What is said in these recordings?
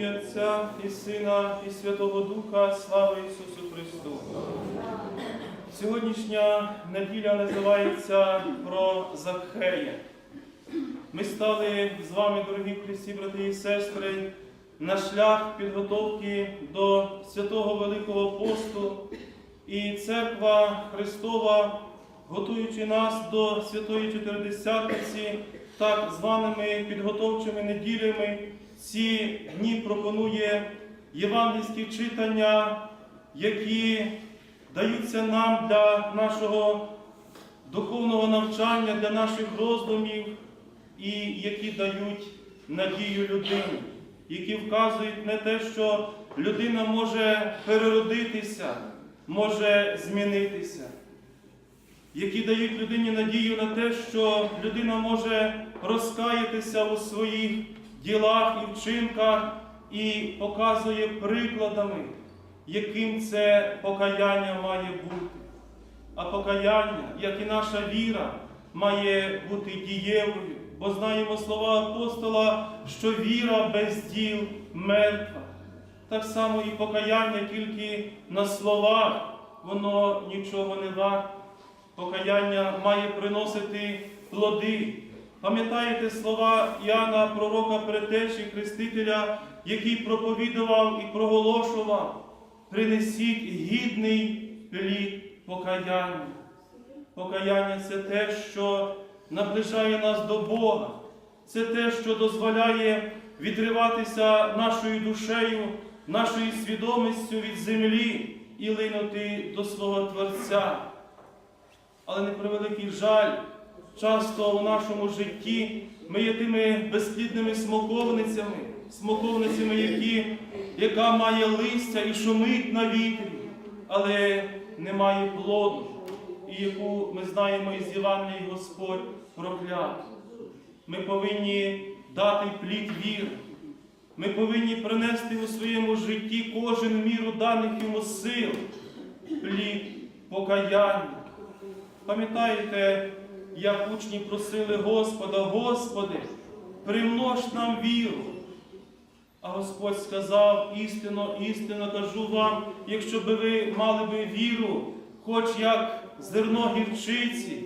Ім'я Отця і Сина, і Святого Духа, слава Ісусу Христу. Сьогоднішня неділя називається про Закхея. Ми стали з вами, дорогі Христі, брати і сестри, на шлях підготовки до святого Великого посту. І церква Христова, готуючи нас до Святої Чотиридесятниці, так званими підготовчими неділями, ці дні пропонує євангельські читання, які даються нам для нашого духовного навчання, для наших роздумів, і які дають надію людині, які вказують на те, що людина може переродитися, може змінитися, які дають людині надію на те, що людина може розкаятися у своїх ділах і вчинках, і показує прикладами, яким це покаяння має бути. А покаяння, як і наша віра, має бути дієвою, бо знаємо слова апостола, що віра без діл мертва. Так само і покаяння тільки на словах, воно нічого не варте. Покаяння має приносити плоди. Пам'ятаєте слова Іоанна, пророка Перетечі, Хрестителя, який проповідував і проголошував, принесіть гідний плід покаяння. Покаяння це те, що наближає нас до Бога, це те, що дозволяє відриватися нашою душею, нашою свідомістю від землі і линути до свого Творця. Але не превеликий жаль, часто у нашому житті ми є тими безплідними смоковницями, смоковницями, які, яка має листя і шумить на вітрі, але не має плоду, і яку ми знаємо із Євангелії Господь прокляв. Ми повинні дати плід віри. Ми повинні принести у своєму житті кожен міру даних йому сил, плід покаяння. Пам'ятаєте, як учні просили Господа, Господи, примнож нам віру. А Господь сказав, істинно, істинно кажу вам, якщо би ви мали би віру, хоч як зерно гірчиці,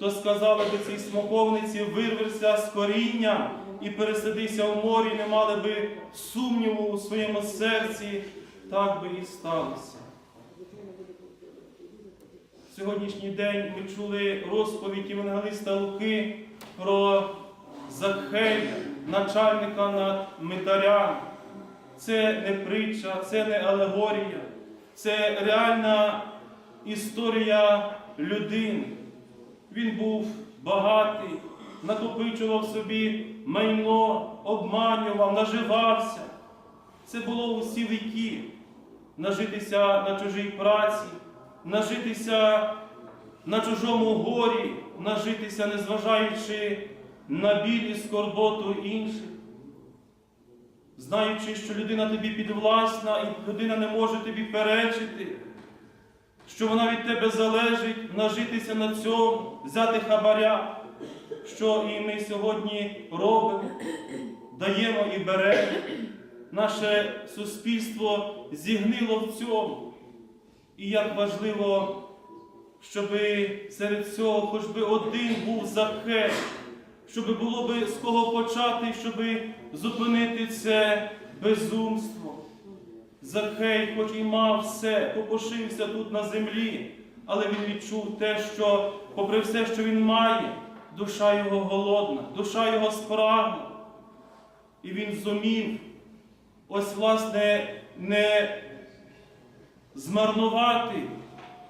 то сказали би цій смоковниці, вирверся з коріння і пересидися в морі, не мали би сумніву у своєму серці, так би і сталося. Сьогоднішній день ми чули розповідь Євангелиста Луки про Захея, начальника над митарями. Це не притча, це не алегорія, це реальна історія людини. Він був багатий, накопичував собі майно, обманював, наживався. Це було усі віки нажитися на чужій праці, нажитися на чужому горі, нажитися, незважаючи на біль і скорботу інших. Знаючи, що людина тобі підвласна, і людина не може тобі перечити, що вона від тебе залежить, нажитися на цьому, взяти хабаря, що і ми сьогодні робимо, даємо і беремо. Наше суспільство зігнило в цьому. І як важливо, щоб серед цього хоч би один був Захей, щоб було би з кого почати, щоб зупинити це безумство. Захей, хоч і мав все, попошився тут на землі, але він відчув те, що, попри все, що він має, душа його голодна, душа його спрагна. І він зумів ось, власне, не змарнувати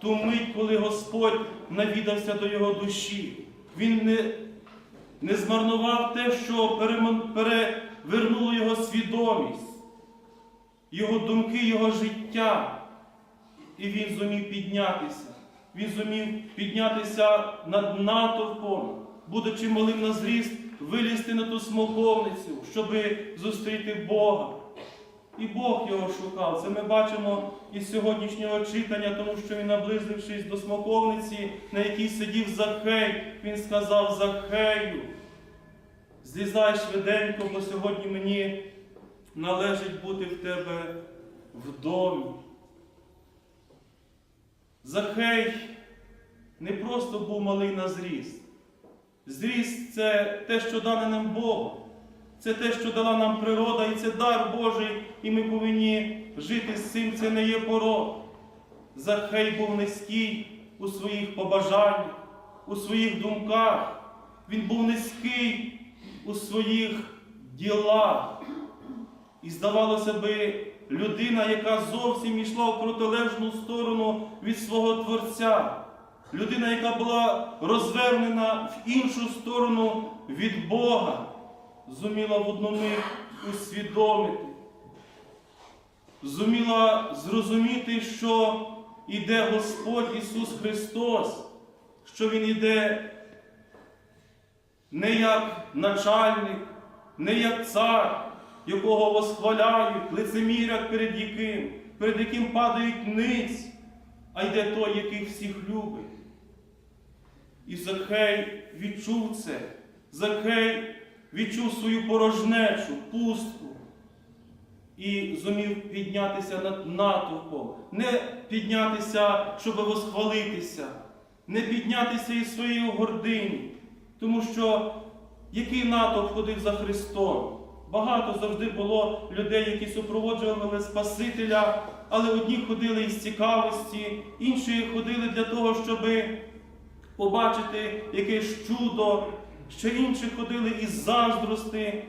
ту мить, коли Господь навідався до його душі. Він не, не змарнував те, що перевернуло його свідомість, його думки, його життя. І він зумів піднятися. Він зумів піднятися над натовпом, будучи малим на зріст, вилізти на ту смоковницю, щоби зустріти Бога. І Бог його шукав. Це ми бачимо із сьогоднішнього читання, тому що він, наблизившись до смоковниці, на якій сидів Захей, він сказав Захею, злізай швиденько, бо сьогодні мені належить бути в тебе в домі. Захей не просто був малий на зріст. Зріст це те, що дане нам Богом. Це те, що дала нам природа, і це дар Божий, і ми повинні жити з цим. Це не є порок. Захей був низький у своїх побажаннях, у своїх думках. Він був низький у своїх ділах. І здавалося би, людина, яка зовсім йшла в протилежну сторону від свого Творця, людина, яка була розвернена в іншу сторону від Бога, зуміла в одну мить усвідомити, зуміла зрозуміти, що іде Господь Ісус Христос, що Він іде не як начальник, не як цар, якого восхваляють, лицемірять перед яким, перед яким падають ниць, а йде той, який всіх любить. І Захей відчув це. Захей відчув свою порожнечу, пустку і зумів піднятися над натовпом, не піднятися, щоб восхвалитися, не піднятися із своєї гордині, тому що який натовп ходив за Христом? Багато завжди було людей, які супроводжували Спасителя, але одні ходили із цікавості, інші ходили для того, щоб побачити якесь чудо, ще інші ходили із заздрости,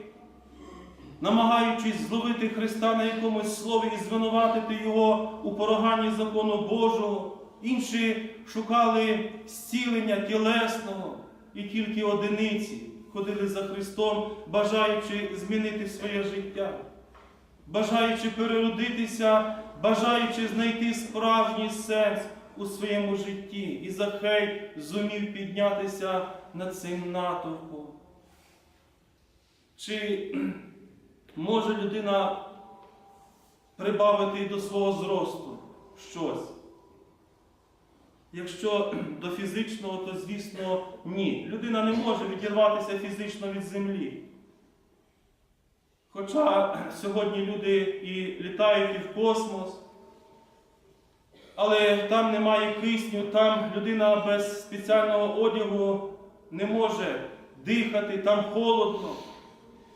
намагаючись зловити Христа на якомусь слові і звинуватити Його у пороганні закону Божого. Інші шукали зцілення тілесного і тільки одиниці ходили за Христом, бажаючи змінити своє життя, бажаючи переродитися, бажаючи знайти справжній сенс у своєму житті. І Захей зумів піднятися над цим натовпом. Чи може людина прибавити до свого зросту щось? Якщо до фізичного, то звісно ні. Людина не може відірватися фізично від землі. Хоча сьогодні люди і літають і в космос, але там немає кисню, там людина без спеціального одягу не може дихати, там холодно.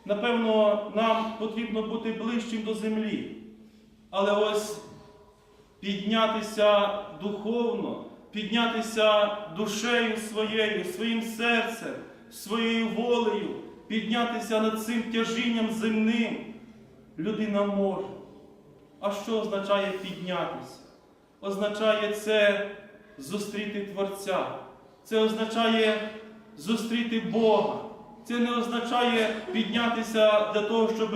Напевно, нам потрібно бути ближчим до землі. Але ось піднятися духовно, піднятися душею своєю, своїм серцем, своєю волею, піднятися над цим тяжінням земним людина може. А що означає піднятися? Означає це зустріти Творця. Це означає зустріти Бога. Це не означає піднятися для того, щоб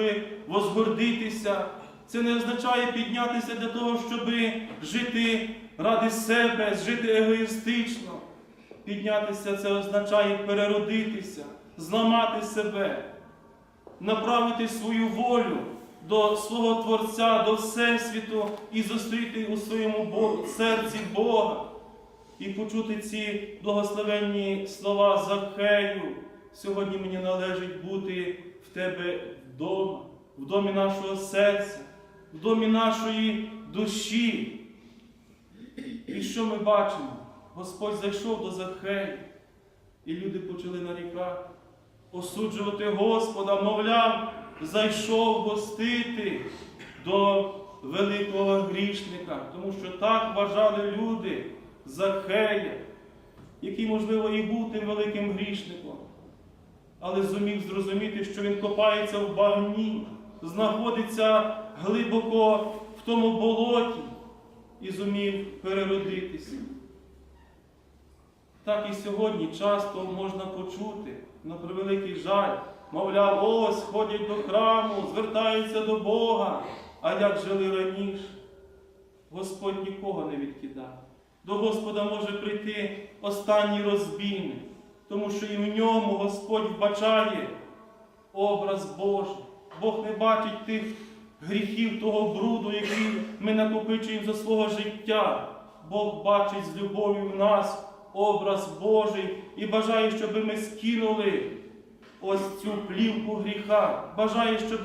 возгордитися. Це не означає піднятися для того, щоб жити ради себе, жити егоїстично. Піднятися це означає переродитися, зламати себе, направити свою волю до свого Творця, до Всесвіту і зустріти у своєму серці Бога. І почути ці благословенні слова Захею. Сьогодні мені належить бути в тебе вдома, в домі нашого серця, в домі нашої душі. І що ми бачимо? Господь зайшов до Захея, і люди почали нарікати, осуджувати Господа, мовляв, зайшов гостити до великого грішника, тому що так вважали люди Захея, який, можливо, і був тим великим грішником, але зумів зрозуміти, що він копається в багні, знаходиться глибоко в тому болоті і зумів переродитися. Так і сьогодні часто можна почути, на превеликий жаль, мовляв, ось ходять до храму, звертаються до Бога, а як жили раніше. Господь нікого не відкидав. До Господа може прийти останній розбійник, тому що і в ньому Господь вбачає образ Божий. Бог не бачить тих гріхів, того бруду, який ми накопичуємо за свого життя. Бог бачить з любов'ю в нас образ Божий і бажає, щоб ми скинули ось цю плівку гріха. Бажає, щоб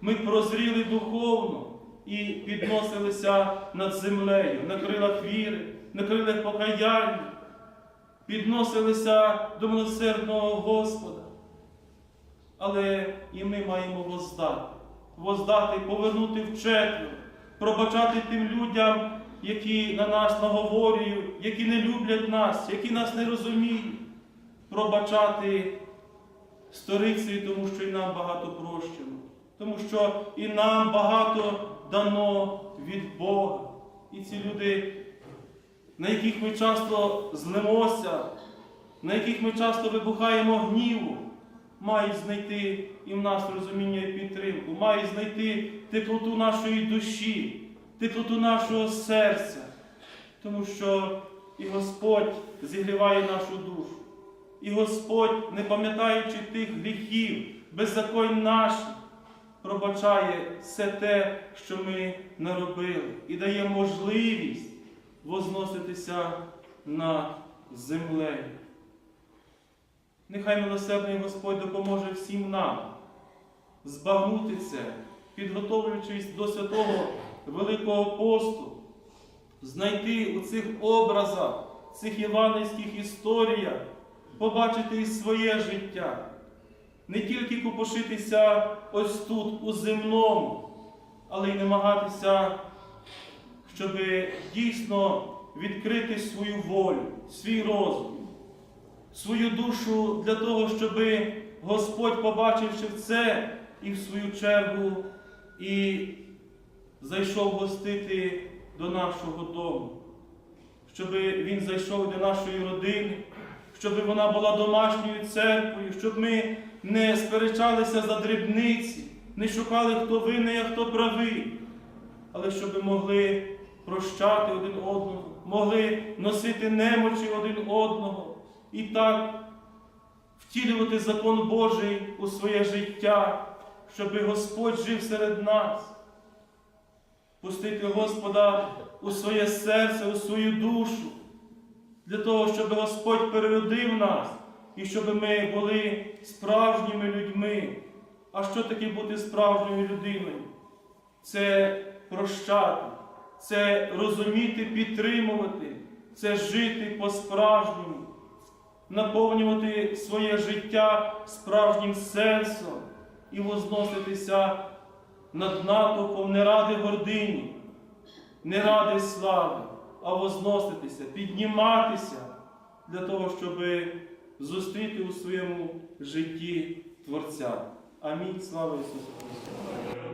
ми прозріли духовно і підносилися над землею на крилах віри, на крилах покаяння, підносилися до милосердного Господа. Але і ми маємо воздати, воздати, повернути вчетверо, пробачати тим людям, які на нас наговорюють, які не люблять нас, які нас не розуміють, пробачати сторицею, тому що і нам багато прощено, тому що і нам багато дано від Бога. І ці люди, на яких ми часто злимося, на яких ми часто вибухаємо гніву, мають знайти і в нас розуміння і підтримку, мають знайти теплоту нашої душі, теплоту нашого серця, тому що і Господь зігріває нашу душу. І Господь, не пам'ятаючи тих гріхів, беззаконь наших, пробачає все те, що ми наробили, і дає можливість возноситися над землею. Нехай милосердний Господь допоможе всім нам збагнути це, підготовлюючись до святого Великого посту, знайти у цих образах, цих євангельських історіях, побачити і своє життя, не тільки купошитися ось тут, у земному, але й намагатися, щоб дійсно відкрити свою волю, свій розум свою душу для того, щоб Господь, побачивши це, і в свою чергу, і зайшов гостити до нашого дому, щоб Він зайшов до нашої родини, щоб вона була домашньою церквою, щоб ми не сперечалися за дрібниці, не шукали, хто винний, а хто правий, але щоб могли прощати один одного, могли носити немочі один одного і так втілювати закон Божий у своє життя, щоб Господь жив серед нас, пустити Господа у своє серце, у свою душу, для того, щоб Господь переродив нас і щоб ми були справжніми людьми. А що таке бути справжньою людиною? Це прощати, це розуміти, підтримувати, це жити по-справжньому наповнювати своє життя справжнім сенсом і возноситися над натовпом не ради гордині, не ради слави, а возноситися, підніматися для того, щоб зустріти у своєму житті Творця. Амінь. Слава Ісусу Христу!